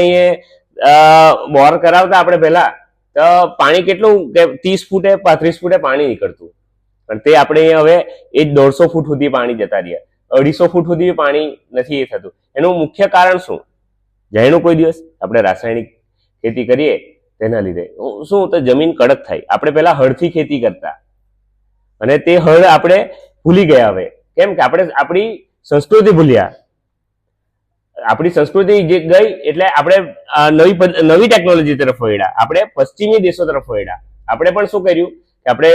અહીંયા બોર કરાવતા આપણે પહેલા તો પાણી કેટલું કે ત્રીસ ફૂટે, પાંત્રીસ ફૂટે પાણી નીકળતું. પણ તે આપણે હવે એ દોઢસો ફૂટ સુધી પાણી જતા રહ્યા. અઢીસો ફૂટ સુધી પાણી નથી એ થતું. એનું મુખ્ય કારણ શું? જાણ્યું કોઈ દિવસ? આપણે રાસાયણિક ખેતી કરીએ, તેના લીધે. શું, તો જમીન કડક થાય. આપણે પહેલા હળથી ખેતી કરતા. અને તે હળ આપણે ભૂલી ગયા હવે. કેમ કે આપણે આપણી સંસ્કૃતિ ભૂલ્યા. આપણી સંસ્કૃતિ જે ગઈ એટલે આપણે નવી નવી ટેકનોલોજી તરફ વળ્યા. આપણે પશ્ચિમી દેશો તરફ વળ્યા. આપણે પણ શું કર્યું કે આપણે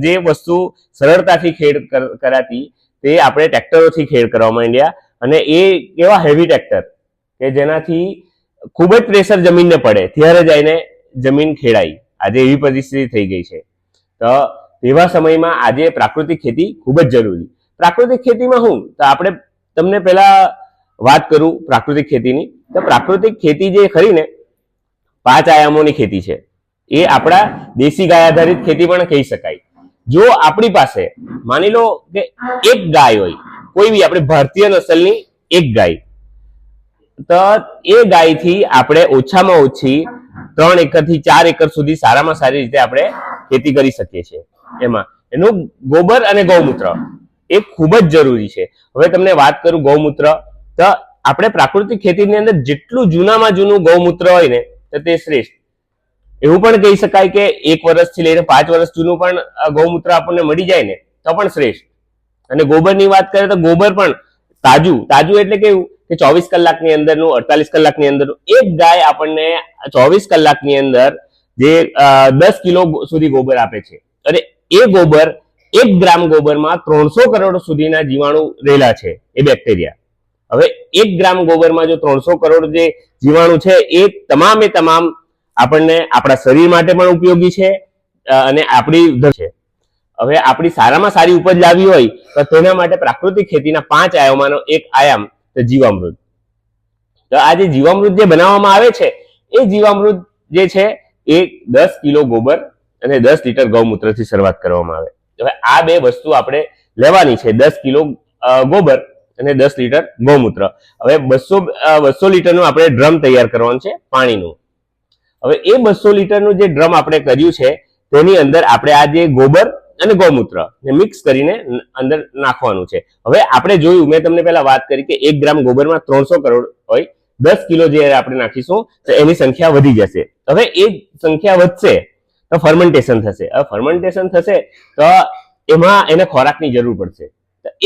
જે વસ્તુ સરળતાથી ખેડ કર- કરાતી તે આપણે ટ્રેક્ટરોથી ખેડ કરવા માંડ્યા અને એ કેવા હેવી ટ્રેક્ટર કે જેનાથી ખૂબ જ પ્રેશર જમીનને પડે. ત્યારે જઈને જમીન ખેડાઈ. આજે એવી પરિસ્થિતિ થઈ ગઈ છે. તો એવા સમયમાં આજે પ્રાકૃતિક ખેતી ખૂબ જ જરૂરી. પ્રાકૃતિક ખેતીમાં શું તો આપણે તમને પહેલા વાત કરું પ્રાકૃતિક ખેતીની, તો પ્રાકૃતિક ખેતી જે ખરી ને, પાંચ આયામોની ખેતી છે. એ આપણા દેશી ગાય આધારિત ખેતી પણ કહી શકાય. જો આપણી પાસે, માની લો કે એક ગાય હોય, કોઈ બી આપણે ભારતીય નસલની એક ગાય, તો એ ગાયથી આપણે ઓછામાં ઓછી ત્રણ એકરથી ચાર એકર સુધી સારામાં સારી રીતે આપણે ખેતી કરી શકીએ છીએ. એમાં, એનું ગોબર અને ગૌમૂત્ર, એ ખૂબ જ જરૂરી છે. હવે તમને વાત કરું ગૌમૂત્ર તો આપણે પ્રાકૃતિક ખેતીની અંદર જેટલું જૂનામાં જૂનું ગૌમૂત્ર હોય ને, તો તે શ્રેષ્ઠ. એવું પણ કહી શકાય કે એક વર્ષથી લઈને પાંચ વર્ષ જૂનું પણ ગૌમૂત્ર આપણને મળી જાય ને, તો પણ શ્રેષ્ઠ. અને ગોબરની વાત કરીએ તો ગોબર પણ તાજું તાજું એટલે કેવું કે ચોવીસ કલાકની અંદરનું, અડતાલીસ કલાકની અંદરનું, એક ગાય આપણને ચોવીસ કલાકની અંદર જે દસ કિલો સુધી ગોબર આપે છે. અને એ ગોબર, એક ગ્રામ ગોબરમાં ત્રણસો કરોડ સુધીના જીવાણુ રહેલા છે, એ બેક્ટેરિયા. હવે એક ગ્રામ ગોબરમાં જો ત્રણસો કરોડ જે જીવાણુ છે, એ તમામે તમામ આપણને આપણા શરીર માટે પણ ઉપયોગી છે અને આપણી છે. હવે આપણી સારામાં સારી ઉપજ લાવી હોય, તો તેના માટે પ્રાકૃતિક ખેતીના પાંચ આયામોનો એક આયામ તો જીવામૃત. તો આ જે જીવામૃત જે બનાવવામાં આવે છે, એ જીવામૃત જે છે, એ દસ કિલો ગોબર અને દસ લીટર ગૌમૂત્રથી શરૂઆત કરવામાં આવે. હવે આ બે વસ્તુ આપણે લેવાની છે, દસ કિલો ગોબર અને દસ લીટર ગૌમૂત્ર. હવે બસો બસો લીટરનું આપણે ડ્રમ તૈયાર કરવાનું છે પાણીનું. હવે એ બસો લીટરનું જે ડ્રમ આપણે કર્યું છે, તેની અંદર આપણે આ જે ગોબર અને ગૌમૂત્ર ને મિક્સ કરીને અંદર નાખવાનું છે. હવે આપણે જોયું, મેં તમને પહેલા વાત કરી કે એક ગ્રામ ગોબરમાં ત્રણસો કરોડ હોય, દસ કિલો જે આપણે નાખીશું, તો એની સંખ્યા વધી જશે. હવે એ સંખ્યા વધશે, તો ફર્મેન્ટેશન થશે. હવે ફર્મેન્ટેશન થશે, તો એમાં એને ખોરાકની જરૂર પડશે.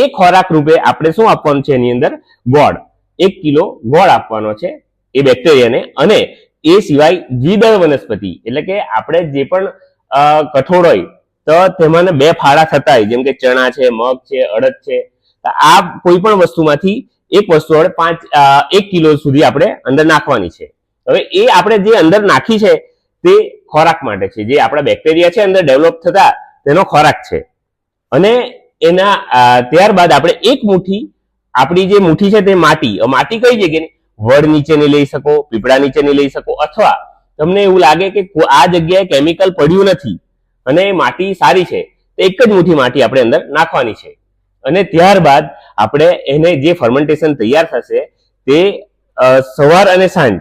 એ ખોરાક રૂપે આપણે શું આપવાનું છે એની અંદર? ગોળ. એક કિલો ગોળ આપવાનો છે એ બેક્ટેરિયાને અને એ સિવાય દ્વિદળ વનસ્પતિ. એટલે કે આપણે જે પણ કઠોળ હોય, તો તેમાં બે ફાળા થતા હોય. જેમ કે ચણા છે, મગ છે, અડદ છે. તો આ કોઈ પણ વસ્તુમાંથી એક વસ્તુ આપણે પાંચ એક કિલો સુધી આપણે અંદર નાખવાની છે. હવે એ આપણે જે અંદર નાખી છે તે ખોરાક માટે છે. જે આપણા બેક્ટેરિયા છે, અંદર ડેવલપ થતા તેનો ખોરાક છે. અને એના ત્યારબાદ આપણે એક મુઠ્ઠી, આપણી જે મુઠ્ઠી છે તે માટી માટી કઈ જગ્યાની? વડ નીચેની લઈ શકો, પીપળા નીચેની લઈ શકો, અથવા તમને એવું લાગે કે આ જગ્યાએ કેમિકલ પડ્યું નથી અને માટી સારી છે, તો એક જ મુઠ્ઠી માટી આપણે અંદર નાખવાની છે. અને ત્યારબાદ આપણે એને જે ફર્મેન્ટેશન તૈયાર થશે તે સવાર અને સાંજ,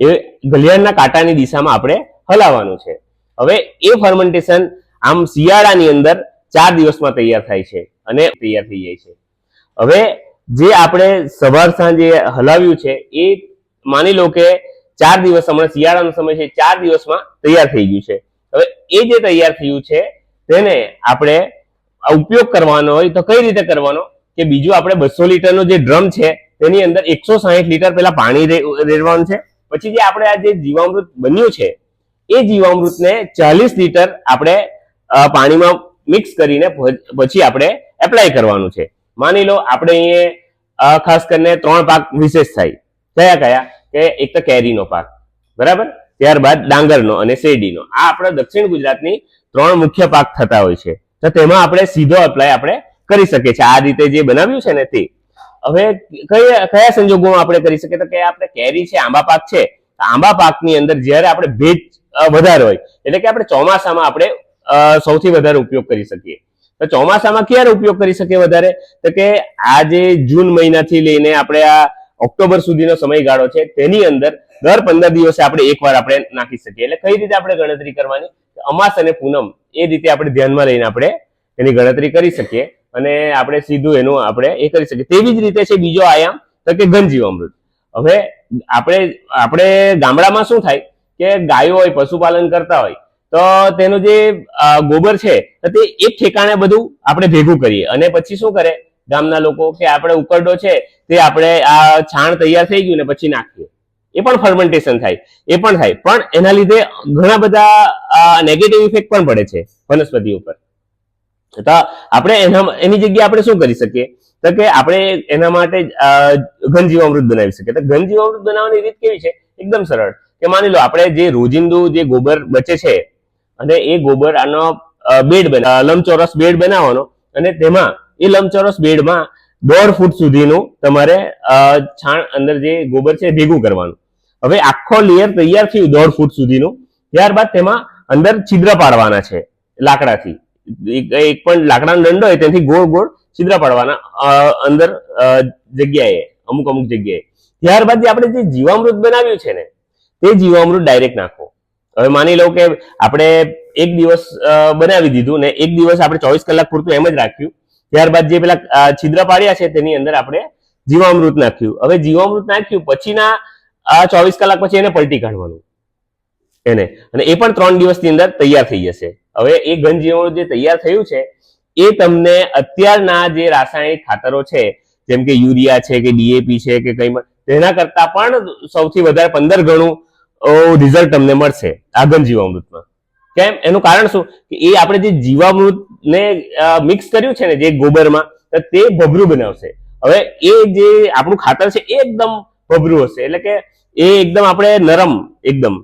એ ઘલિયાળના કાંટાની દિશામાં આપણે હલાવવાનું છે. હવે એ ફર્મેન્ટેશન આમ શિયાળાની અંદર ચાર દિવસમાં તૈયાર થાય છે અને તૈયાર થઈ જાય છે. હવે જે આપણે સવાર સાંજે હલાવ્યું છે, એ માની લો કે ચાર દિવસ હમણાં શિયાળાનો સમય છે, ચાર દિવસમાં તૈયાર થઈ ગયું છે. હવે એ જે તૈયાર થયું છે, તેને આપણે ઉપયોગ કરવાનો હોય તો કઈ રીતે કરવાનો? કે બીજું આપણે બસો લીટરનો જે ડ્રમ છે, તેની અંદર એકસો સાહીઠ લીટર પેલા પાણી રેડવાનું છે. પછી જે આપણે આ જે જીવામૃત બન્યું છે, એ જીવામૃતને ચાલીસ લીટર આપણે પાણીમાં મિક્સ કરીને પછી આપણે એપ્લાય કરવાનું છે. માની લો આપણે અહીંયા ખાસ કરીને ત્રણ પાક વિશેષ થાય. કયા કયા? કે એક તો કેરીનો પાક. બરાબર? ત્યારબાદ ડાંગરનો અને શેરડીનો. આ આપણા દક્ષિણ ગુજરાતની ત્રણ મુખ્ય પાક થતા હોય છે. તો તેમાં આપણે સીધો એપ્લાય આપણે કરી શકીએ છીએ. આ રીતે જે બનાવ્યું છે ને તે. હવે કયા કયા સંજોગોમાં આપણે કરી શકીએ? તો કે આપણે કેરી છે, આંબા પાક છે. આંબા પાકની અંદર જ્યારે આપણે ભેજ વધારે હોય, એટલે કે આપણે ચોમાસામાં આપણે સૌથી વધારે ઉપયોગ કરી શકીએ. તો ચોમાસામાં ક્યારે ઉપયોગ કરી શકીએ વધારે? તો કે આ જે જૂન મહિનાથી લઈને આપણે આ ઓક્ટોબર સુધીનો સમયગાળો છે, તેની અંદર દર પંદર દિવસે આપણે એકવાર આપણે નાખી શકીએ. એટલે કઈ રીતે આપણે ગણતરી કરવાની? અમાસ અને પૂનમ એ રીતે આપણે ધ્યાનમાં લઈને આપણે એની ગણતરી કરી શકીએ અને આપણે સીધું એનું આપણે એ કરી શકીએ. તેવી જ રીતે છે બીજો આયામ, તો કે ઘન અમૃત હવે આપણે આપણે ગામડામાં શું થાય? કે ગાયો હોય, પશુપાલન કરતા હોય તો તેનું જે ગોબર છે, તો એક ઠેકાણે બધું આપણે ભેગું કરીએ. અને પછી શું કરે? ગામના લોકો કે આપણે ઉકરડો છે, તે આપણે આ છાણ તૈયાર થઈ ગયું ને પછી નાખીએ. એ પણ ફર્મેન્ટેશન થાય. એ પણ થાય. પણ એના લીધે ઘણા બધા નેગેટિવ ઇફેક્ટ પણ પડે છે વનસ્પતિ ઉપર. તો આપણે એના, એની જગ્યાએ આપણે શું કરી શકીએ? તો કે આપણે એના માટે ઘન જીવામૃત બનાવી શકીએ. તો ઘન જીવામૃત બનાવવાની રીત કેવી છે? એકદમ સરળ. કે માની લો આપણે જે રોજિંદુ જે ગોબર બચે છે અને એ ગોબર આનો બેડ બના લંબચોરસ બેડ બનાવવાનો. અને તેમાં, એ લંબચોરસ બેડમાં દોઢ ફૂટ સુધીનું તમારે છાણ અંદર જે ગોબર છે ભેગું કરવાનું. હવે આખો લેયર તૈયાર થયું દોઢ ફૂટ સુધીનું. ત્યારબાદ તેમાં અંદર છિદ્ર પાડવાના છે, લાકડાથી. એક પણ લાકડાનો દંડો હોય તેથી ગોળ ગોળ છિદ્ર પાડવાના અંદર જગ્યાએ, અમુક અમુક જગ્યાએ. ત્યારબાદ આપણે જે જીવામૃત બનાવ્યું છે ને, તે જીવામૃત ડાયરેક્ટ નાખો. હવે માની લો કે આપણે એક દિવસ બનાવી દીધું ને એક દિવસ આપણે ચોવીસ કલાક પૂરતું એમ જ રાખ્યું. ત્યારબાદ જે પેલા છિદ્ર પાડ્યા છે તેની અંદર આપણે જીવામૃત નાખ્યું. હવે જીવામૃત નાખ્યું, પછીના ચોવીસ કલાક પછી એને પલટી કાઢવાનું. એને. અને એ પણ ત્રણ દિવસની અંદર તૈયાર થઈ જશે. હવે એ ઘન જીવામૃત જે તૈયાર થયું છે, એ તમને અત્યારના જે રાસાયણિક ખાતરો છે, જેમ કે યુરિયા છે, કે ડીએપી છે, કે કંઈ તેના કરતા પણ સૌથી વધારે પંદર ગણું રિઝલ્ટ તમને મળશે આ જીવામૃતમાં. કેમ? એનું કારણ શું? કે એ આપણે જે જીવામૃતને મિક્સ કર્યું છે ને જે ગોબરમાં, તો તે ભભરું બનાવશે. હવે એ જે આપણું ખાતર છે, એ એકદમ ભભરું હશે. એટલે કે એ એકદમ આપણે નરમ એકદમ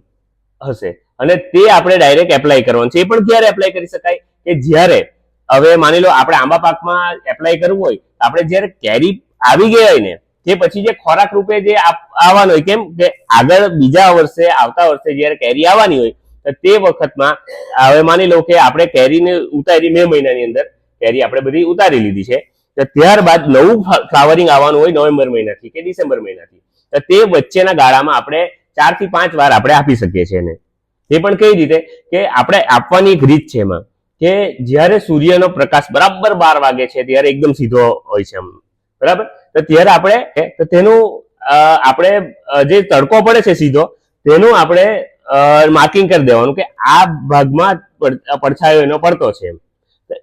હશે. અને તે આપણે ડાયરેક્ટ એપ્લાય કરવાનું છે. એ પણ ક્યારે એપ્લાય કરી શકાય? કે જ્યારે, હવે માની લો, આપણે આંબા પાકમાં એપ્લાય કરવું હોય આપણે જ્યારે કેરી આવી ગઈ હોય ને તે પછી જે ખોરાક રૂપે જે આવવાનો હોય, કેમ કે આગળ બીજા વર્ષે, આવતા વર્ષે જ્યારે કેરી આવવાની હોય, તો તે વખતમાં, હવે માની લો કે આપણે કેરીને ઉતારી મે મહિનાની અંદર, કેરી આપણે બધી ઉતારી લીધી છે, તો ત્યારબાદ નવું ફ્લાવરિંગ આવવાનું હોય નવેમ્બર મહિનાથી કે ડિસેમ્બર મહિનાથી. તો તે વચ્ચેના ગાળામાં આપણે ચારથી પાંચ વાર આપણે આપી શકીએ છીએ એને. એ પણ કઈ રીતે? કે આપણે આપવાની એક રીત છે એમાં, કે જ્યારે સૂર્યનો પ્રકાશ બરાબર બાર વાગે છે, ત્યારે એકદમ સીધો હોય છે આમ બરાબર? તો ત્યારે આપણે તેનું આપણે જે તડકો પડે છે સીધો, તેનું આપણે માર્કિંગ કરી દેવાનું કે આ ભાગમાં પડ- પડછાયો એનો પડતો છે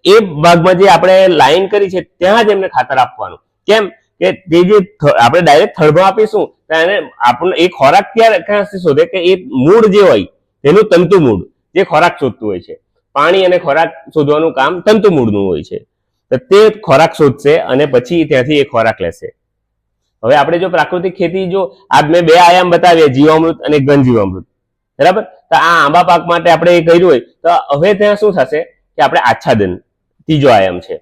એ ભાગમાં જે આપણે લાઈન કરી છે ત્યાં જ એમને ખાતર આપવાનું. કેમ? કે તે જે આપણે ડાયરેક્ટ થડમાં આપીશું એને આપણને એ ખોરાક ક્યારે, ક્યાં શોધે? કે એ મૂળ જે હોય, તેનું તંતુ મૂળ, જે ખોરાક શોધતું હોય છે. પાણી અને ખોરાક શોધવાનું કામ તંતુ મૂળનું હોય છે. તો તે ખોરાક શોધશે અને પછી ત્યાંથી એ ખોરાક લેશે. હવે આપણે જો પ્રાકૃતિક ખેતી જો આ મેં બે આયામ બતાવીએ જીવામૃત અને ઘન જીવામૃત બરાબર? તો આ આંબા પાક માટે આપણે એ કર્યું હોય, તો હવે ત્યાં શું થશે કે આપણે આચ્છાદન, ત્રીજો આયામ છે.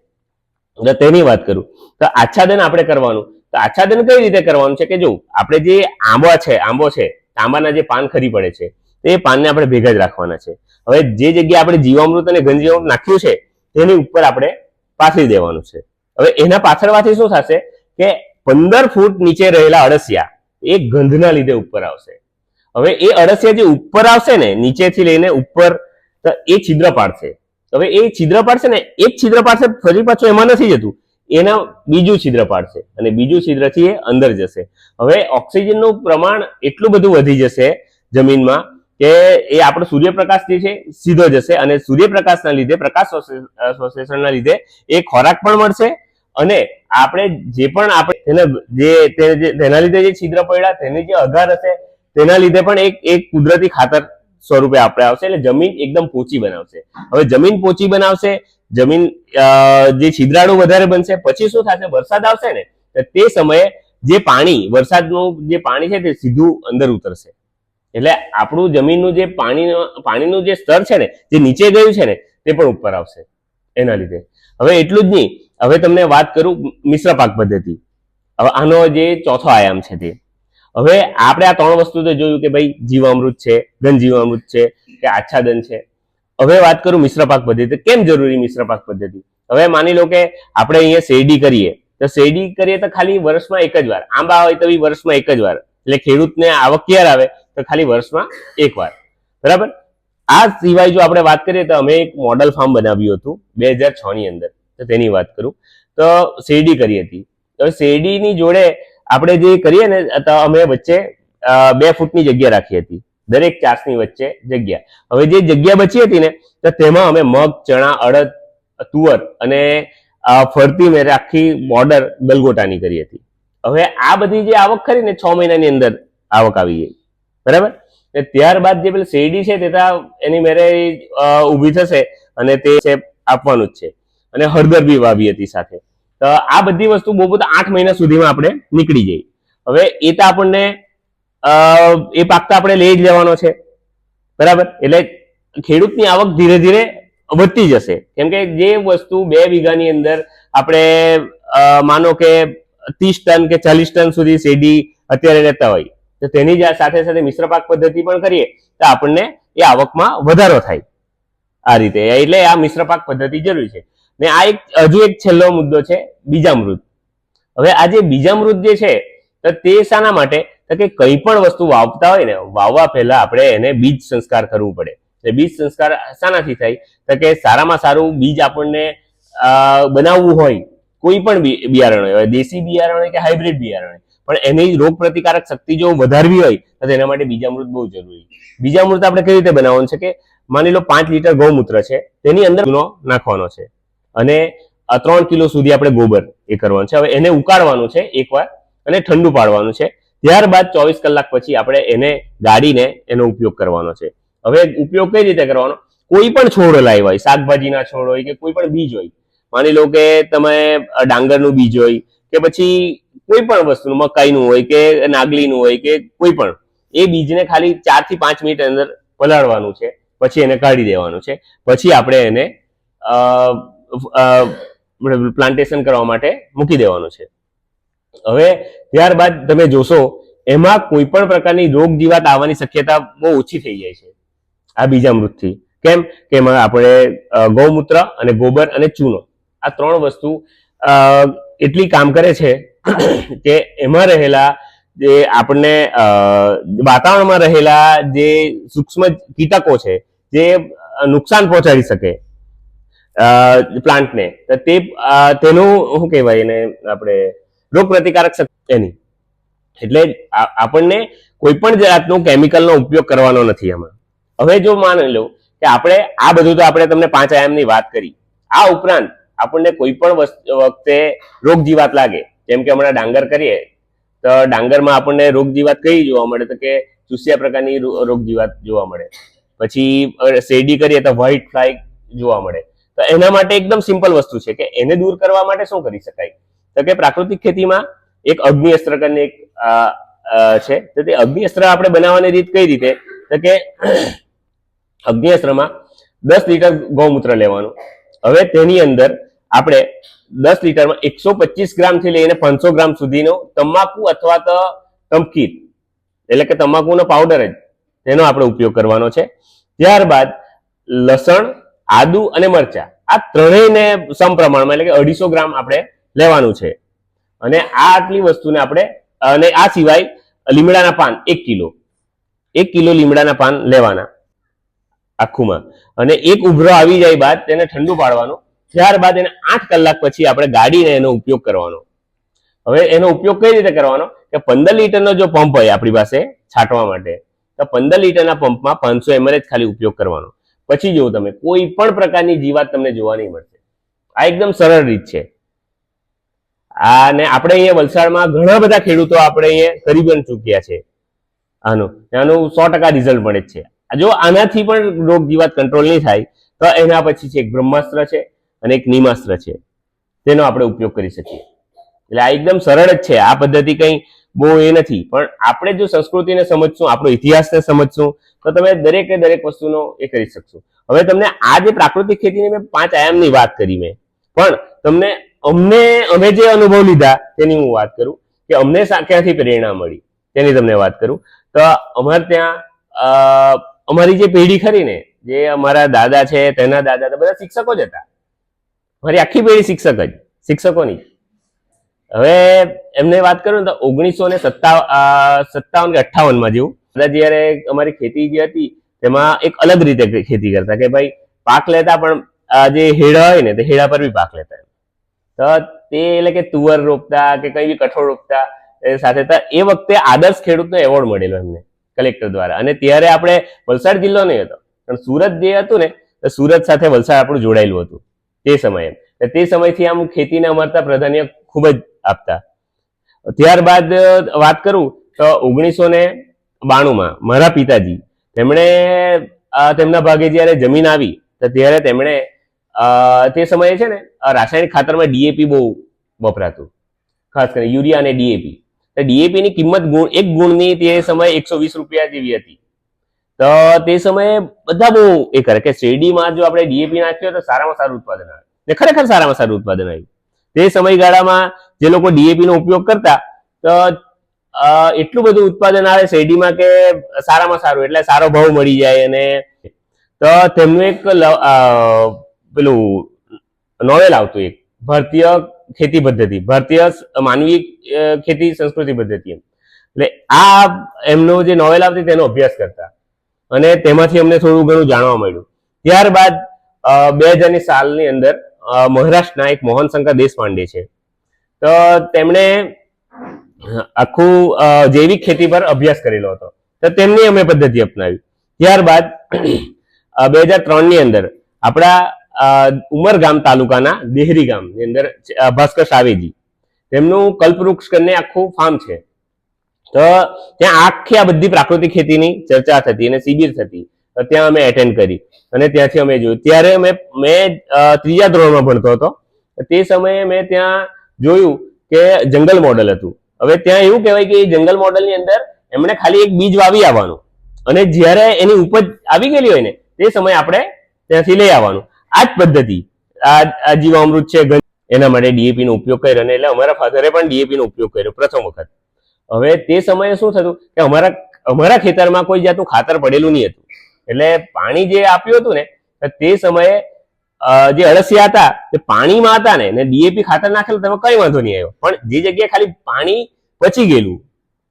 તેની વાત કરું. તો આચ્છાદન આપણે કરવાનું. તો આચ્છાદન કઈ રીતે કરવાનું છે કે જો, આપણે જે આંબો છે આંબો છે આંબાના જે પાન ખરી પડે છે, તે પાનને આપણે ભેગા જ રાખવાના છે. હવે જે જગ્યાએ આપણે જીવામૃત અને ઘન નાખ્યું છે, તેની ઉપર આપણે પાથરી દેવાનું છે. હવે એના પાથરવાથી શું થશે કે પંદર ફૂટ નીચે રહેલા અળસિયા એ ગંધના લીધે ઉપર આવશે. હવે એ અળસિયા જે ઉપર આવશે ને, નીચેથી લઈને ઉપર એ છિદ્ર પાડશે. હવે એ છિદ્ર પાડશે ને, એક છિદ્ર પાડશે, ફરી પાછું એમાં નથી જતું. એના બીજું છિદ્ર પાડશે અને બીજું છિદ્રથી એ અંદર જશે. હવે ઓક્સિજનનું પ્રમાણ એટલું બધું વધી જશે જમીનમાં કે એ આપણો સૂર્યપ્રકાશ જે છે, સીધો જશે અને સૂર્યપ્રકાશના લીધે, પ્રકાશ શ્વસે- લીધે એ ખોરાક પણ મળશે અને આપણે જે પણ આપણે તેને જે તેના લીધે જે છિદ્ર પડ્યા, તેની જે અઘાર હશે, તેના લીધે પણ એક એક કુદરતી ખાતર સ્વરૂપે આપણે આવશે એટલે જમીન એકદમ પોચી બનાવશે. હવે જમીન પોચી બનાવશે, જમીન જે છિદ્રાળુ વધારે બનશે, પછી શું થશે? વરસાદ આવશે ને? તે સમયે જે પાણી, વરસાદનું જે પાણી છે તે સીધું અંદર ઉતરશે. એટલે આપણું જમીનનું જે પાણીનું પાણીનું જે સ્તર છે ને, જે નીચે ગયું છે ને, તે પણ ઉપર આવશે, એના લીધે. હવે એટલું જ નહીં. હવે તમને વાત કરું મિશ્ર પાક પદ્ધતિ. હવે આનો જે ચોથો આયામ છે તે. હવે આપણે આ ત્રણ વસ્તુ તો જોયું કે ભાઈ જીવામૃત છે ઘન જીવામૃત છે, કે આચ્છાદન છે. હવે વાત કરું મિશ્ર પાક પદ્ધતિ. કેમ જરૂરી મિશ્ર પાક પદ્ધતિ? હવે માની લો કે આપણે અહીંયા શેરડી કરીએ. તો શેરડી કરીએ તો ખાલી વર્ષમાં એક જ વાર. આંબા હોય તો બી વર્ષમાં એક જ વાર. એટલે ખેડૂતને આવક ક્યારે આવે? તો ખાલી વર્ષમાં એક વાર બરાબર? આ સિવાય જો આપણે વાત કરીએ તો અમે એક મોડલ ફાર્મ બનાવ્યું હતું બે હજાર છ ની અંદર. તો તેની વાત કરું. તો શેરડી કરી હતી. તો શેરડીની જોડે આપણે જે કરીએ ને, તો અમે વચ્ચે બે ફૂટની જગ્યા રાખી હતી. દરેક ચાસની વચ્ચે જગ્યા. હવે જે જગ્યા બચી હતી ને, તો તેમાં અમે મગ, ચણા, અડદ, તુવર અને ફરતી મેં આખી બોર્ડર ગલગોટાની કરી હતી. હવે આ બધી જે આવક ખરી ને છ મહિનાની અંદર આવક આવી ગઈ. બરાબર? ને ત્યારબાદ જે પેલી શેરડી છે તે એની મેરે ઊભી થશે અને તે છે આપવાનું જ છે. અને હળદર બી વાવી હતી સાથે. તો આ બધી વસ્તુ બહુ બધું આઠ મહિના સુધીમાં આપણે નીકળી જઈ હવે એ તો આપણને એ પાક તો આપણે લઈ જ લેવાનો છે. બરાબર? એટલે ખેડૂતની આવક ધીરે ધીરે વધતી જશે. કેમ કે જે વસ્તુ બે વીઘાની અંદર આપણે માનો કે ત્રીસ ટન કે ચાલીસ ટન સુધી શેરડી અત્યારે લેતા હોય. તો તેની જ સાથે સાથે મિશ્ર પાક પદ્ધતિ પણ કરીએ તો આપણને એ આવકમાં વધારો થાય. આ રીતે. એટલે આ મિશ્ર પાક પદ્ધતિ જરૂરી છે. ને આ એક, હજુ એક છેલ્લો મુદ્દો છે, બીજામૃત. હવે આ જે બીજામૃત જે છે, તો તે શાના માટે? તો કે કંઈ પણ વસ્તુ વાવતા હોય ને, વાવવા પહેલા આપણે એને બીજ સંસ્કાર કરવું પડે. એટલે બીજ સંસ્કાર શાનાથી થાય. તો કે સારામાં સારું બીજ આપણને બનાવવું હોય કોઈ પણ બિયારણ હોય દેશી બિયારણ હોય કે હાઇબ્રિડ બિયારણ હોય. પણ એની રોગ પ્રતિકારક શક્તિ જો વધારવી હોય, તો તેના માટે બીજામૃત બહુ જરૂરી બીજામૃત આપણે કેવી રીતે બનાવવાનું છે કે, માની લો પાંચ લીટર ગૌમૂત્ર છે, તેની અંદર નાખવાનો છે. અને ત્રણ કિલો સુધી આપણે ગોબર એ કરવાનું છે. હવે એને ઉકાળવાનું છે એકવાર અને ઠંડુ પાડવાનું છે. ત્યારબાદ ચોવીસ કલાક પછી આપણે એને ગાળીને એનો ઉપયોગ કરવાનો છે. હવે ઉપયોગ કઈ રીતે કરવાનો? કોઈ પણ છોડ લાવ્યા હોય, શાકભાજીના છોડ હોય કે કોઈ પણ બીજ હોય માની લો કે તમે ડાંગરનું બીજ હોય કે પછી કોઈ પણ વસ્તુનું, મકાઈનું હોય કે નાગલીનું હોય કે કોઈ પણ એ બીજને ખાલી ચારથી પાંચ મિનિટ અંદર પલાળવાનું છે. પછી એને કાઢી દેવાનું છે. પછી આપણે એને પ્લાન્ટેશન કરવા માટે મૂકી દેવાનું છે. હવે ત્યારબાદ તમે જોશો, એમાં કોઈ પણ પ્રકારની રોગ જીવાત આવવાની શક્યતા બહુ ઓછી થઈ જાય છે. આ બીજા મૃતથી. કેમ? કે એમાં આપણે ગૌમૂત્ર અને ગોબર અને ચૂનો આ ત્રણ વસ્તુ એટલી કામ કરે છે કે એમાં રહેલા જે આપણને વાતાવરણમાં રહેલા જે સૂક્ષ્મ કીટકો છે, જે નુકસાન પહોંચાડી શકે પ્લાન્ટને. તો તેનું શું કહેવાય એને આપણે રોગ પ્રતિકારક શક્તિ એની. એટલે આપણને કોઈ પણ જાતનો કેમિકલનો ઉપયોગ કરવાનો નથી એમાં હવે જો માની લો કે આપણે આ બધું તો આપણે તમને પાંચ આયામની વાત કરી. આ ઉપરાંત આપણને કોઈ પણ વખતે રોગ જીવાત લાગે, જેમ કે હમણાં ડાંગર કરીએ, તો ડાંગરમાં આપણને રોગ જીવાત કઈ જોવા મળે? તો કે ચૂસ્યા પ્રકારની રોગ જીવાત જોવા મળે. પછી શેરડી કરીએ તો વ્હાઇટ ફ્લાય જોવા મળે. તો એના માટે એકદમ સિમ્પલ વસ્તુ છે કે એને દૂર કરવા માટે શું કરી શકાય? તો કે પ્રાકૃતિક ખેતીમાં એક અગ્નિ અસ્ત્ર કરીને એક છે. તો તે અગ્નિ અસ્ત્ર આપણે બનાવવાની રીત કઈ રીતે? તો કે અગ્નિ અસ્ત્રમાં દસ લીટર ગૌમૂત્ર લેવાનું. હવે તેની અંદર આપણે દસ લીટરમાં એકસો પચીસ ગ્રામથી લઈને પાંચસો ગ્રામ સુધીનો તમાકુ અથવા તો તમકીર એટલે કે તમાકુનો પાવડર જ તેનો આપણે ઉપયોગ કરવાનો છે. ત્યારબાદ લસણ, આદુ અને મરચા. આ ત્રણેયને સમપ્રમાણમાં એટલે કે અઢીસો ગ્રામ આપણે લેવાનું છે. અને આ આટલી વસ્તુને આપણે, અને આ સિવાય લીમડાના પાન એક કિલો. એક કિલો લીમડાના પાન લેવાના આખુંમાં. અને એક ઉભરો આવી જાય બાદ તેને ઠંડુ પાડવાનું ત્યારબાદ એને આઠ કલાક પછી આપણે ગાડીને એનો ઉપયોગ કરવાનો. હવે એનો ઉપયોગ કઈ રીતે કરવાનો? કે પંદર લીટરનો જો પંપ હોય આપણી પાસે છાંટવા માટે, તો પંદર લીટરના પંપમાં પાંચસો એમએલ જ ખાલી ઉપયોગ કરવાનો. પછી જોવું તમે, કોઈ પણ પ્રકારની જીવાત તમને જોવા નહીં મળશે આ એકદમ સરળ રીત છે. અને આપણે અહીંયા વલસાડમાં ઘણા બધા ખેડૂતો આપણે અહીંયા કરી પણ ચૂક્યા છે. આનું આનું સો ટકા રિઝલ્ટ મળે જ છે. જો આનાથી પણ રોગ જીવાત કંટ્રોલ નહીં થાય, તો એના પછી છે એક બ્રહ્માસ્ત્ર છે અને એક નિમાસ્ત્ર છે. તેનો આપણે ઉપયોગ કરી શકીએ. એટલે આ એકદમ સરળ જ છે. આ પદ્ધતિ કંઈ બહુ એ નથી. પણ આપણે જો સંસ્કૃતિને સમજશું, આપણો ઇતિહાસને સમજશું, તો તમે દરેકે દરેક વસ્તુનો એ કરી શકશો. હવે તમને આ જે પ્રાકૃતિક ખેતીની મેં પાંચ આયામની વાત કરી મેં. પણ તમને અમને, અમે જે અનુભવ લીધા તેની હું વાત કરું કે અમને ક્યાંથી પ્રેરણા મળી તેની તમને વાત કરું. તો અમારે ત્યાં અમારી જે પેઢી ખરી ને, જે અમારા દાદા છે, તેના દાદા બધા શિક્ષકો જ હતા. મારી આખી પેઢી શિક્ષક જ, શિક્ષકોની. હવે એમને વાત કરું તો ઓગણીસો ને સત્તાવન કે અઠ્ઠાવનમાં જેવું કદાચ જ્યારે અમારી ખેતી જે હતી, તેમાં એક અલગ રીતે ખેતી કરતા કે ભાઈ પાક લેતા પણ જે હેડા હોય ને તે હેડા પર બી પાક લેતા તો તે એટલે કે તુવર રોપતા કે કઈ બી કઠોળ રોપતા સાથે એ વખતે આદર્શ ખેડૂતનો એવોર્ડ મળેલો એમને, કલેક્ટર દ્વારા. અને ત્યારે આપણે વલસાડ જિલ્લો નહીં હતો, પણ સુરત જે હતું ને સુરત સાથે વલસાડ આપણું જોડાયેલું હતું. તે સમયે. તો સમયથી આમ ખેતીને અમારતા પ્રાધાન્ય ખૂબ જ આપતા. ત્યારબાદ વાત કરું તો ઓગણીસો ને બાણુંમાં મારા પિતાજી, તેમણે તેમના ભાગે જ્યારે જમીન આવી, તો ત્યારે તેમણે તે સમયે છે ને રાસાયણિક ખાતરમાં ડીએપી બહુ વપરાતું. ખાસ કરીને યુરિયા અને ડીએપી ડીએપી ની કિંમત ગુણ, એક ગુણની તે સમયે એકસો વીસ રૂપિયા જેવી હતી. તો તે સમયે બધા બહુ એ કરે કે શેરડીમાં જો આપણે ડીએપી નાખ્યો તો સારામાં સારું ઉત્પાદન આવે. ને ખરેખર સારામાં સારું ઉત્પાદન આવ્યું. તે સમયગાળામાં જે લોકો ડીએપી નો ઉપયોગ કરતા, તો એટલું બધું ઉત્પાદન આવે શેરડીમાં કે સારામાં સારું, એટલે સારો ભાવ મળી જાય અને તો તેમનું એક પેલું નોવેલ આવતું એક, ભારતીય ખેતી પદ્ધતિ, ભારતીય માનવીય માનવી ખેતી સંસ્કૃતિ પદ્ધતિ એમ. એટલે આ એમનો જે નોવેલ આવતી તેનો અભ્યાસ કરતા. અને તેમાંથી અમને થોડું ઘણું જાણવા મળ્યું. ત્યારબાદ બે હજારની સાલની અંદર મહારાષ્ટ્રના એક મોહન શંકર દેશપાંડે છે. તો તેમણે આખું જૈવિક ખેતી પર અભ્યાસ કરેલો હતો. તો તેમની અમે પદ્ધતિ અપનાવી. ત્યારબાદ બે હજાર ત્રણની અંદર આપણા ઉમરગામ તાલુકાના દેહરી ગામની અંદર ભાસ્કર સાવેજી. તેમનું કલ્પવૃક્ષ કરીને આખું ફાર્મ છે. તો ત્યાં આખી આ બધી પ્રાકૃતિક ખેતીની ચર્ચા થતી અને શિબિર થતી. તો ત્યાં અમે એટેન્ડ કરી. અને ત્યાંથી અમે જોયું. ત્યારે મેં મેં ત્રીજા ધોરણમાં ભણતો હતો. તે સમયે મેં ત્યાં જોયું કે જંગલ મોડલ હતું. હવે ત્યાં એવું કહેવાય કે એ જંગલ મોડલની અંદર એમણે ખાલી એક બીજ વાવી આવવાનું. અને જ્યારે એની ઉપજ આવી ગયેલી હોય ને, તે સમયે આપણે ત્યાંથી લઈ આવવાનું. આ જ પદ્ધતિ. આ આ જીવામૃત છે એના માટે ડીએપી નો ઉપયોગ કર્યો અને એટલે અમારા ફાધરે પણ ડીએપી નો ઉપયોગ કર્યો પ્રથમ વખત. હવે તે સમયે શું થતું કે અમારા અમારા ખેતરમાં કોઈ જાતનું ખાતર પડેલું નહીં હતું. એટલે પાણી જે આપ્યું હતું ને, તે સમયે જે અળસિયા હતા, તે પાણીમાં હતા ને ડીએપી ખાતર નાખેલું, તમે કઈ વાંધો નહીં આવ્યો. પણ જે જગ્યાએ ખાલી પાણી પચી ગયેલું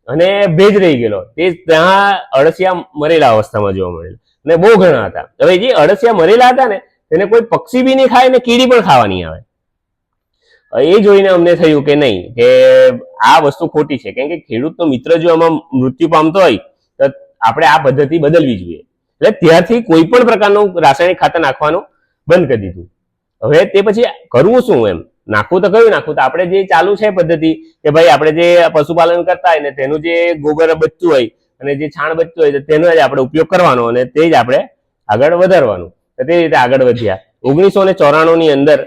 અને ભેજ રહી ગયેલો, તે ત્યાં અળસિયા મરેલા અવસ્થામાં જોવા મળેલા. અને બહુ ઘણા હતા. હવે જે અળસિયા મરેલા હતા ને, તેને કોઈ પક્ષી બી નહીં ખાય ને કીડી પણ ખાવા નહીં આવે. એ જોઈને અમને થયું કે નહીં, કે આ વસ્તુ ખોટી છે. કેમ કે ખેડૂતનો મિત્ર જો આમાં મૃત્યુ પામતો હોય, તો આપણે આ પદ્ધતિ બદલવી જોઈએ. એટલે ત્યારથી કોઈ પણ પ્રકારનું રાસાયણિક ખાતર નાખવાનું બંધ કરી દીધું. હવે તે પછી કરવું શું એમ? નાખવું તો કયું નાખવું તો આપણે જે ચાલુ છે પદ્ધતિ, કે ભાઈ આપણે જે પશુપાલન કરતા હોય ને તેનું જે ગોબર બચતું હોય, અને જે છાણ બચતું હોય તેનો જ આપણે ઉપયોગ કરવાનો અને તે જ આપણે આગળ વધારવાનું. તો રીતે આગળ વધ્યા. ઓગણીસો ને ચોરાણું ની અંદર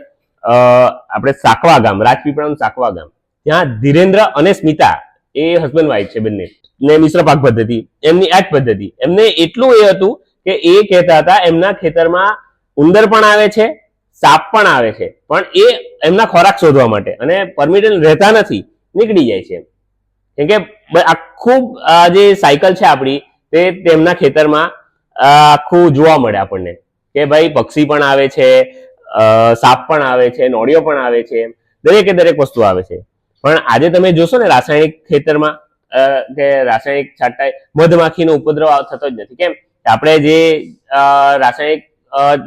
આપણે સાકવા ગામ, રાજપીપળાનું સાકવા ગામ. ત્યાં ધીરેન્દ્ર અને સ્મિતા, એ હસબન્ડ વાઈફ છે બંને. ને મિશ્ર પાક પદ્ધતિ, એમની આ જ પદ્ધતિ. એમને એટલું એ હતું કે એ કહેતા હતા, એમના ખેતરમાં ઉંદર પણ આવે છે, સાપ પણ આવે છે. પણ એ એમના ખોરાક શોધવા માટે અને પરમિટન રહેતા નથી, નીકળી જાય છે કેમ કે આખું જે સાયકલ છે આપણી, તે તેમના ખેતરમાં આખું જોવા મળે આપણને. કે ભાઈ પક્ષી પણ આવે છે સાપ પણ આવે છે નોળિયો પણ આવે છે દરેકે દરેક વસ્તુ આવે છે. પણ આજે તમે જોશો ને રાસાયણિક ખેતરમાં કે રાસાયણિક છાંટાઈ મધમાખીનો ઉપદ્રવ થતો જ નથી. કેમ આપણે જે રાસાયણિક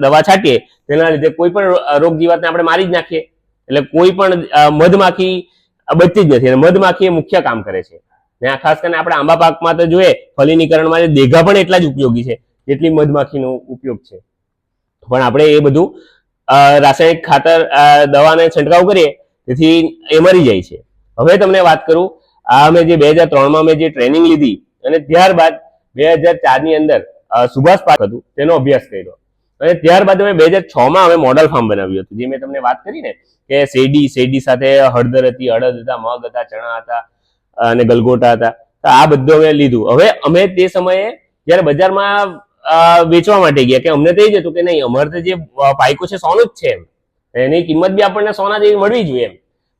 દવા છાંટીએ, તેના લીધે કોઈ પણ રોગ જીવાતને આપણે મારી જ નાખીએ. એટલે કોઈ પણ મધમાખી બચતી જ નથી. અને મધમાખી એ મુખ્ય કામ કરે છે. ને આ ખાસ કરીને આપણે આંબા પાકમાં તો જોઈએ ફલીનીકરણમાં દેઘા પણ એટલા જ ઉપયોગી છે, જેટલી મધમાખીનો ઉપયોગ છે. પણ આપણે એ બધું રાસાયણિક ખાતર દવાને છંટકાવ કરીએ, તેથી એ મરી જાય છે. હવે તમને વાત કરું, આ અમે જે બે હજાર ત્રણમાં મેં જે ટ્રેનિંગ લીધી, અને ત્યારબાદ બે હજાર ચારની અંદર સુભાષ પાક હતું, તેનો અભ્યાસ કર્યો. અને ત્યારબાદ અમે બે હજાર છમાં અમે મોડલ ફાર્મ બનાવ્યું હતું. જે મેં તમને વાત કરી ને, કે શેરડી શેરડી સાથે હળદર હતી અડદ હતા, મગ હતા, ચણા હતા, અને ગલગોટા હતા. તો આ બધું અમે લીધું. હવે અમે તે સમયે જ્યારે બજારમાં વેચવા માટે ગયા કે અમને તો જ હતું કે નહીં, અમારે તો જે પાયકો છે સોનું જ છે એમ. એની કિંમત બી આપણને સોના જેવી મળવી જોઈએ એમ.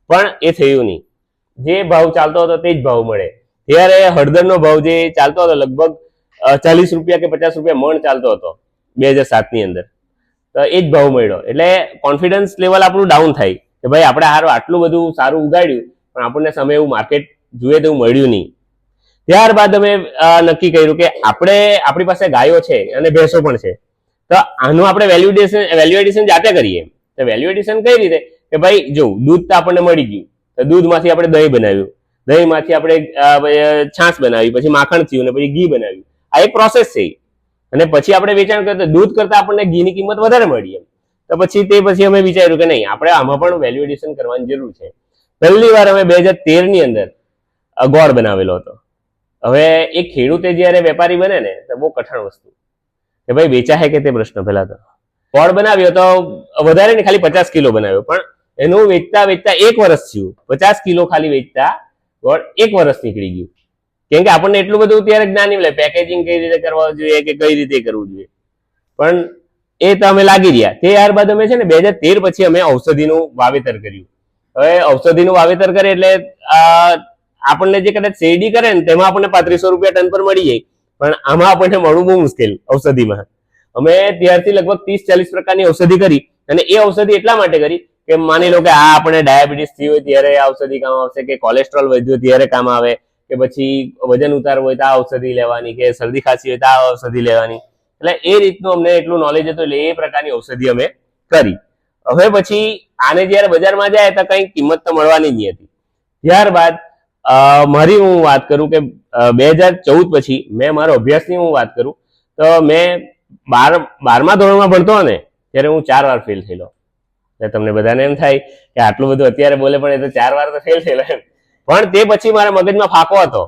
પણ એ થયું નહીં. જે ભાવ ચાલતો હતો તે જ ભાવ મળે. ત્યારે હળદરનો ભાવ જે ચાલતો હતો લગભગ ચાલીસ રૂપિયા કે પચાસ રૂપિયા મણ ચાલતો હતો બે હજાર સાતની અંદર. તો એ જ ભાવ મળ્યો. એટલે કોન્ફિડન્સ લેવલ આપણું ડાઉન થાય. કે ભાઈ આપણે હારું આટલું બધું સારું ઉગાડ્યું, પણ આપણને સમય એવું માર્કેટ જોઈએ તેવું મળ્યું નહીં. ત્યારબાદ અમે નક્કી કર્યું કે આપણે આપણી પાસે ગાયો છે અને ભેંસો પણ છે. તો આનું આપણે વેલ્યુએડિશન વેલ્યુએડિશન જાતે કરીએ. તો વેલ્યુએડિશન કઈ રીતે? કે ભાઈ, જો દૂધ તો આપણને મળી ગયું. તો દૂધમાંથી આપણે દહીં બનાવ્યું. દહીંમાંથી આપણે છાશ બનાવી, પછી માખણ થયું અને પછી ઘી બનાવ્યું. આ એક પ્રોસેસ છે. અને પછી આપણે વેચાણ તો દૂધ કરતા આપણને ઘીની કિંમત વધારે મળી એમ. તો પછી તે પછી અમે વિચાર્યું કે નહીં, આપણે આમાં પણ વેલ્યુએડિશન કરવાની જરૂર છે. પહેલી વાર અમે બે હજાર તેરની અંદર ગોળ બનાવેલો હતો. હવે એ ખેડૂતે જ્યારે વેપારી બને ને, તો બહુ કઠણ વસ્તુ. કે ભાઈ વેચાય કે તે પ્રશ્ન પહેલા તો? ફળ બનાવ્યો તો વધારે ને ખાલી પચાસ કિલો બનાવ્યો, પણ એનું વેચતા વેચતા એક વર્ષ થયું. પચાસ કિલો ખાલી વેચતા ગોળ એક વર્ષ નીકળી ગયું. કેમ કે આપણને એટલું બધું ત્યારે જ્ઞાન મળે. પેકેજિંગ કઈ રીતે કરવા જોઈએ કે કઈ રીતે કરવું જોઈએ? પણ એ તો અમે લાગી રહ્યા. ત્યારબાદ અમે છે ને, બે હજાર તેર પછી અમે ઔષધિનું વાવેતર કર્યું. હવે ઔષધિનું વાવેતર કરે એટલે આપણને જે કદાચ શેરડી કરે ને, તેમાં આપણને પાંત્રીસો રૂપિયા ટન પર મળી જાય. પણ આમાં આપણને મળવું બહુ મુશ્કેલ ઔષધિમાં. અમે ત્યારથી લગભગ ત્રીસ ચાલીસ પ્રકારની ઔષધિ કરી અને એ ઔષધિ એટલા માટે કરી કે માની લો કે આ આપણે ડાયાબિટીસ થઈ હોય ત્યારે આ ઔષધિ કામ આવશે, કે કોલેસ્ટ્રોલ વધ્યું ત્યારે કામ આવે, કે પછી વજન ઉતારવું હોય તો આ ઔષધિ લેવાની, કે શરદી ખાંસી હોય તો આ ઔષધિ લેવાની. એટલે એ રીતનું અમને એટલું નોલેજ હતું એટલે એ પ્રકારની ઔષધિ અમે કરી. હવે પછી આને જ્યારે બજારમાં જાય તો કઈ કિંમત તો મળવાની જ હતી. ત્યારબાદ મારી હું વાત કરું કે બે હજાર ચૌદ પછી મેં મારો અભ્યાસની હું વાત કરું, તો મેં બાર, બારમા ધોરણમાં ભણતો ને, ત્યારે હું ચાર વાર ફેલ થયેલો. એટલે તમને બધાને એમ થાય કે આટલું બધું અત્યારે બોલે પણ એ તો ચાર વાર તો ફેલ થયેલો એમ. પણ તે પછી મારા મગજમાં ફાંકો હતો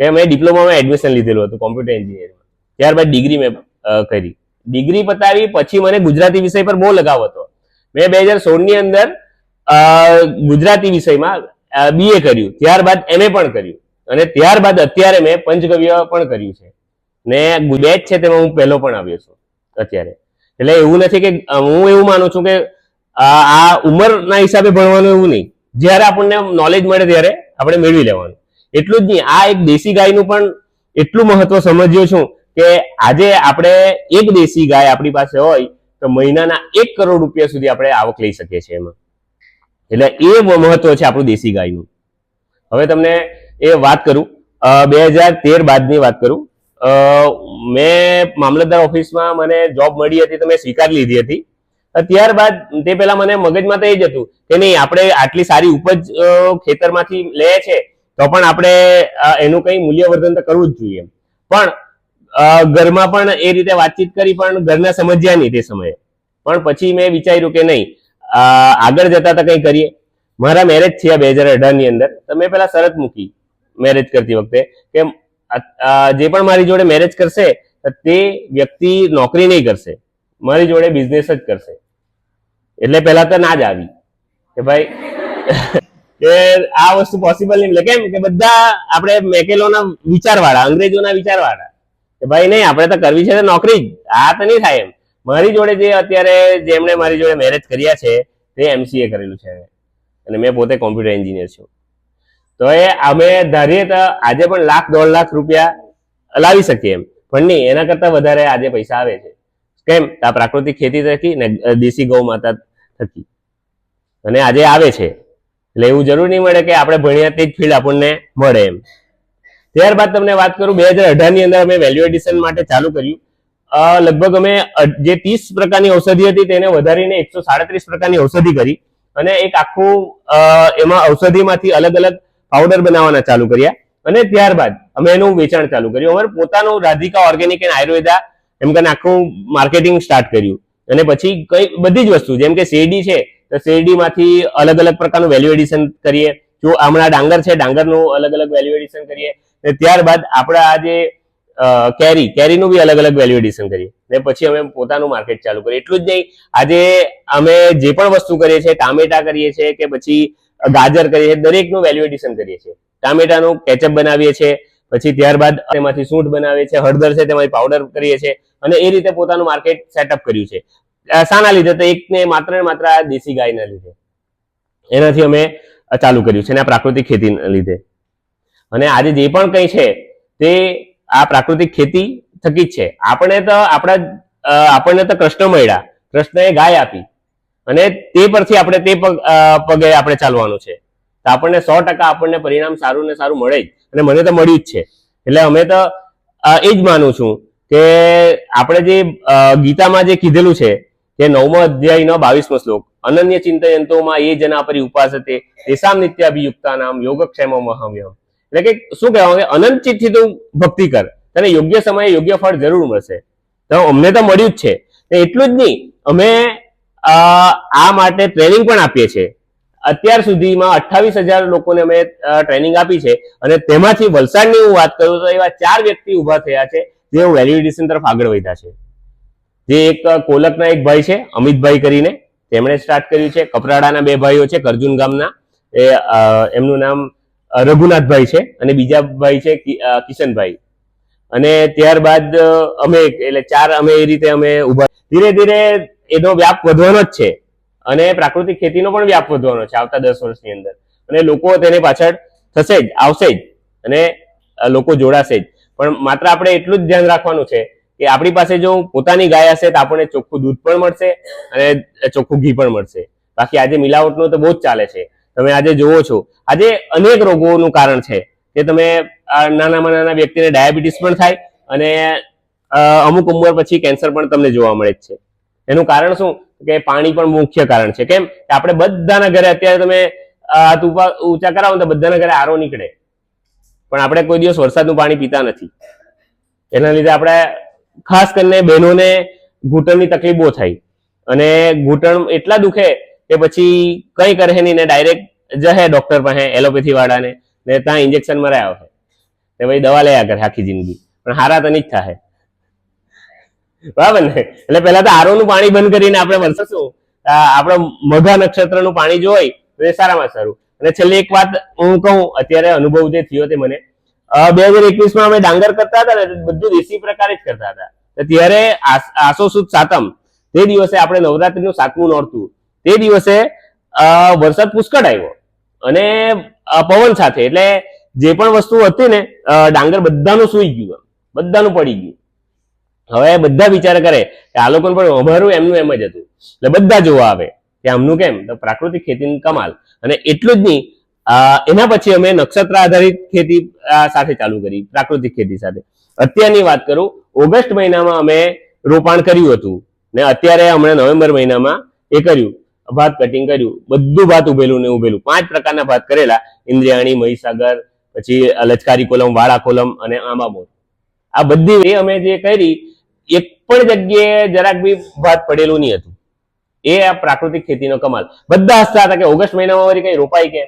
કે મેં ડિપ્લોમામાં એડમિશન લીધેલું હતું કોમ્પ્યુટર એન્જિનિયરિંગમાં ત્યારબાદ ડિગ્રી મેં કરી. ડિગ્રી પતાવી, પછી મને ગુજરાતી વિષય પર બહુ લગાવ હતો. મેં બે હજાર સોળની અંદર ગુજરાતી વિષયમાં બીએ કર્યું. ત્યારબાદ એમએ પણ કર્યું. અને ત્યારબાદ અત્યારે મેં પંચગવ્ય પણ કર્યું છે. ને બેચ છે તેમાં હું પહેલો પણ આવ્યો છું અત્યારે. એટલે એવું નથી કે હું એવું માનું છું કે આ ઉંમરના હિસાબે ભણવાનું એવું નહીં. જ્યારે આપણને નોલેજ મળે ત્યારે આપણે મેળવી લેવાનું. એટલું જ નહીં. આ એક દેશી ગાયનું પણ એટલું મહત્વ સમજ્યો છું કે આજે આપણે એક દેશી ગાય આપણી પાસે હોય તો મહિનાના એક કરોડ રૂપિયા સુધી આપણે આવક લઈ શકીએ છીએ એમાં. એટલે એ મહત્વ છે આપણું દેશી ગાયનું. હવે તમને એ વાત કરું. બે હજાર તેર બાદની વાત કરું. મેં મામલતદાર ઓફિસમાં મને જોબ મળી હતી તો મેં સ્વીકારી લીધી હતી. ત્યારબાદ તે પહેલા મને મગજમાં તો એ જ હતું કે નહીં, આપણે આટલી સારી ઉપજ ખેતરમાંથી લે છે, તો પણ આપણે એનું કંઈ મૂલ્યવર્ધન તો કરવું જ જોઈએ પણ ઘરમાં પણ એ રીતે વાતચીત કરી પણ ઘરના સમજ્યા નહીં તે સમયે. પણ પછી મેં વિચાર્યું કે નહીં આગળ જતા તો કંઈ કરીએ. મારા મેરેજ થયા બે હજાર અઢારની અંદર. તો મેં પેલા શરત મૂકી મેરેજ કરતી વખતે કે જે પણ મારી જોડે મેરેજ કરશે, તે વ્યક્તિ નોકરી નહીં કરશે. મારી જોડે બિઝનેસ જ કરશે. એટલે પહેલાં તો ના જ આવી. કે ભાઈ, કે આ વસ્તુ પોસિબલ નહીં. એટલે કેમ? કે બધા આપણે મેકેલોના વિચારવાળા, અંગ્રેજોના વિચારવાળા. કે ભાઈ, નહીં, આપણે તો કરવી છે તો નોકરી જ. આ તો નહીં થાય એમ. મારી જોડે જે અત્યારે જેમણે મારી જોડે મેરેજ કર્યા છે, તે એમસીએ કરેલું છે અને મેં પોતે કોમ્પ્યુટર એન્જિનિયર છું. તો એ અમે ધારીએ તો આજે પણ લાખ, દોઢ લાખ રૂપિયા લાવી શકીએ એમ. પણ નહીં, એના કરતાં વધારે આજે પૈસા આવે છે. કેમ? આ પ્રાકૃતિક ખેતી થકી ને દેશી ગૌ માતા થકી. અને આજે આવે છે. એટલે એવું જરૂર નહીં મળે કે આપણે ભણ્યા તે જ ફિલ્ડ આપણને મળે એમ. ત્યારબાદ તમને વાત કરું, બે હજાર અઢારની અંદર અમે વેલ્યુ એડિશન માટે ચાલુ કર્યું. લગભગ અમે જે ત્રીસ પ્રકારની ઔષધિ હતી તેને વધારીને એકસો સાડત્રીસ પ્રકારની ઔષધિ કરી અને એક આખું એમાં ઔષધિમાંથી અલગ અલગ પાવડર બનાવવાના ચાલુ કર્યા અને ત્યારબાદ અમે એનું વેચાણ ચાલુ કર્યું. અમારે પોતાનું રાધિકા ઓર્ગેનિક એન્ડ આયુર્વેદા એમ કરીને આખું માર્કેટિંગ સ્ટાર્ટ કર્યું. અને પછી કઈ બધી જ વસ્તુ, જેમ કે શેરડી છે, તો શેરડીમાંથી અલગ અલગ પ્રકારનું વેલ્યુ એડિશન કરીએ. જો હમણાં ડાંગર છે, ડાંગરનું અલગ અલગ વેલ્યુ એડિશન કરીએ. ત્યારબાદ આપણા આ જે કેરી, કેરીનું બી અલગ અલગ વેલ્યુ એડિશન કરીએ. ને પછી અમે પોતાનું માર્કેટ ચાલુ કરીએ. એટલું જ નહીં, આજે અમે જે પણ વસ્તુ કરીએ છીએ, ટામેટા કરીએ છીએ કે પછી ગાજર કરીએ છીએ, દરેકનું વેલ્યુ એડિશન કરીએ છીએ. ટામેટાનું કેચઅપ બનાવીએ છીએ, પછી ત્યારબાદ એમાંથી સૂંઠ બનાવીએ છીએ, હળદર છે તેમાંથી પાવડર કરીએ છીએ અને એ રીતે પોતાનું માર્કેટ સેટઅપ કર્યું છે. શાના લીધે તો એકને માત્ર ને માત્ર આ દેશી ગાયના લીધે. એનાથી અમે ચાલુ કર્યું છે અને આ પ્રાકૃતિક ખેતીના લીધે. અને આજે જે પણ કંઈ છે તે આ પ્રાકૃતિક ખેતી થકી જ છે. આપણે તો આપણા આપણને તો કૃષ્ણ મળ્યા. કૃષ્ણએ ગાય આપી. અને તે પરથી આપણે તે પગ આપણે ચાલવાનું છે. તો આપણને સો ટકા આપણને પરિણામ સારું ને સારું મળે જ. અને મને તો મળ્યું જ છે. એટલે અમે તો એ જ માનું છું કે આપણે જે ગીતામાં જે કીધેલું છે કે નવમો અધ્યાયનો બાવીસમો શ્લોક, અનન્ય ચિંતયંતોમાં એ જના પરી ઉપાસતે, તેસામ નિત્યાભિયુક્તા નામ યોગક્ષેમો અહમ્યમ એટલે કે શું કહેવાનું કે અનંતચિતથી તું ભક્તિ કર. તને યોગ્ય સમયે યોગ્ય ફળ જરૂર મળશે. તો અમને તો મળ્યું જ છે. એટલું જ નહીં, અમે આ માટે ટ્રેનિંગ પણ આપીએ છીએ. અત્યાર સુધીમાં અઠ્ઠાવીસ હજાર લોકોને અમે ટ્રેનિંગ આપી છે અને તેમાંથી વલસાડની હું વાત કરું તો એવા ચાર વ્યક્તિ ઊભા થયા છે જે વેલ્યુડિશન તરફ આગળ વધ્યા છે. જે એક કોલકના એક ભાઈ છે, અમિતભાઈ કરીને. તેમણે સ્ટાર્ટ કર્યું છે. કપરાડાના બે ભાઈઓ છે, કરજુન ગામના. એ એમનું નામ રઘુનાથભાઈ છે અને બીજા ભાઈ છે કિશનભાઈ. અને ત્યારબાદ અમે એટલે ચાર અમે એ રીતે અમે ઊભા ધીરે ધીરે એનો વ્યાપ વધવાનો જ છે. અને પ્રાકૃતિક ખેતીનો પણ વ્યાપ વધવાનો છે આવતા દસ વર્ષની અંદર. અને લોકો તેને પાછળ થશે જ, આવશે જ. અને લોકો જોડાશે જ. પણ માત્ર આપણે એટલું જ ધ્યાન રાખવાનું છે કે આપણી પાસે જો પોતાની ગાય હશે તો આપણને ચોખ્ખું દૂધ પણ મળશે અને ચોખ્ખું ઘી પણ મળશે. બાકી આજે મિલાવટનું તો બહુ જ ચાલે છે. તમે આજે જોવો છો. આજે અનેક રોગોનું કારણ છે. કે તમે નાનામાં નાના વ્યક્તિને ડાયાબિટીસ પણ થાય અને અમુક ઉંમર પછી કેન્સર પણ તમને જોવા મળે જ છે. એનું કારણ શું? કે પાણી પણ મુખ્ય કારણ છે. કેમ? કે આપણે બધાના ઘરે અત્યારે તમે હાથ ઊંચા કરાવો તો બધાના ઘરે આરો નીકળે. પણ આપણે કોઈ દિવસ વરસાદનું પાણી પીતા નથી. એના લીધે આપણે ખાસ કરીને બહેનોને ઘૂંટણની તકલીફ થાય. અને ઘૂંટણ એટલા દુખે કે પછી કઈ કરે નહીં ને ડાયરેક્ટ જહે ડોક્ટર પાસે એલોપેથી વાળાને, ને ત્યાં ઇન્જેક્શન મરાય આવે ને ભાઈ દવા લયા કરે આખી જિંદગી. પણ હારા તો નહીં જ થાય. બરાબર ને? એટલે પહેલા તો આરો નું પાણી બંધ કરીને આપણે વરસશું. આપણો મઘા નક્ષત્રનું પાણી જોઈ, તો એ સારામાં સારું. અને છેલ્લી એક વાત હું કહું, અત્યારે અનુભવ જે થયો તે મને. બે હજાર એકવીસમાં અમે ડાંગર કરતા હતા ને, બધું દેશી પ્રકારે જ કરતા હતા. ત્યારે આસો સુદ સાતમ, તે દિવસે આપણે નવરાત્રીનું સાતમું નોરતું. તે દિવસે વરસાદ પુષ્કળ આવ્યો. અને પવન સાથે, એટલે જે પણ વસ્તુ હતી ને ડાંગર બધાનું સુઈ ગયું બધાનું પડી ગયું. હવે બધા વિચાર કરે કે આ લોકોને પણ અમારું એમનું એમ જ હતું. એટલે બધા જોવા આવે કે આમનું કેમ? તો પ્રાકૃતિક ખેતીનું કમાલ. અને એટલું જ નહીં એના પછી અમે નક્ષત્ર આધારિત ખેતી સાથે ચાલુ કરી, પ્રાકૃતિક ખેતી સાથે. અત્યારની વાત કરું, ઓગસ્ટ મહિનામાં અમે રોપાણ કર્યું હતું. ને અત્યારે હમણાં નવેમ્બર મહિનામાં એ કર્યું. ભાત કટિંગ કર્યું, બધું ભાત ઉભેલું ને ઉભેલું. પાંચ પ્રકારના ભાત કરેલા. ઇન્દ્રિયાણી, મહીસાગર, પછી લચકારી કોલમ વાળા કોલમ અને આંબામોર. આ બધી અમે જે કરી, એક પણ જગ્યાએ જરાક બી ભાત પડેલું નહીં હતું. એ આ પ્રાકૃતિક ખેતીનો કમાલ. બધા હસતા હતા કે ઓગસ્ટ મહિનામાં વળી કઈ રોપાય કે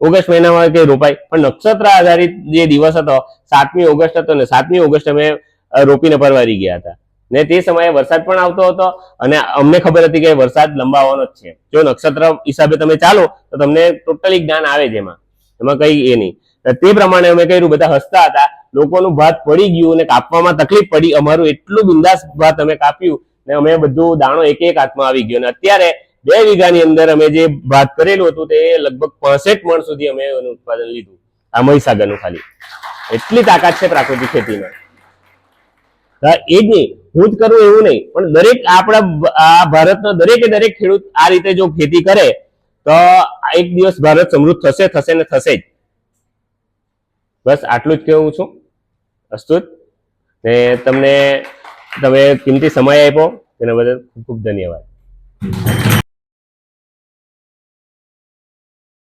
ઓગસ્ટ મહિનામાં કઈ રોપાય? પણ નક્ષત્ર આધારિત જે દિવસ હતો, સાતમી ઓગસ્ટ હતો ને સાતમી ઓગસ્ટ અમે રોપીને પરવારી ગયા હતા. ને તે સમયે વરસાદ પણ આવતો હતો અને અમને ખબર હતી કે વરસાદ લંબાવવાનો જ છે. જો નક્ષત્ર હિસાબે તમે ચાલો, તો તમને ટોટલી જ્ઞાન આવે છે એમાં. એમાં કઈ એ નહીં. તે પ્રમાણે અમે કર્યું. બધા હસતા હતા. લોકોનું ભાત પડી ગયું ને કાપવામાં તકલીફ પડી. અમારું એટલું બિંદાસ ભાત અમે કાપ્યું ને અમે બધું દાણો એક એક હાથમાં આવી ગયો. અને અત્યારે બે વીઘાની અંદર અમે જે ભાત કરેલું હતું તે લગભગ પાસઠ મણ સુધી અમે એનું ઉત્પાદન લીધું. આ મહીસાગરનું ખાલી. એટલી તાકાત છે પ્રાકૃતિક ખેતીમાં. એ જ નહીં હું જ કરું એવું નહીં. પણ દરેક આપણા આ ભારતનો દરેકે દરેક ખેડૂત આ રીતે જો ખેતી કરે, તો એક દિવસ ભારત સમૃદ્ધ થશે થશે ને થશે જ. બસ આટલું જ કહેવું છું. અસ્તુત. ને તમને તમે કિંમતી સમય આપ્યો, તેના બદલ ખૂબ ખૂબ ધન્યવાદ.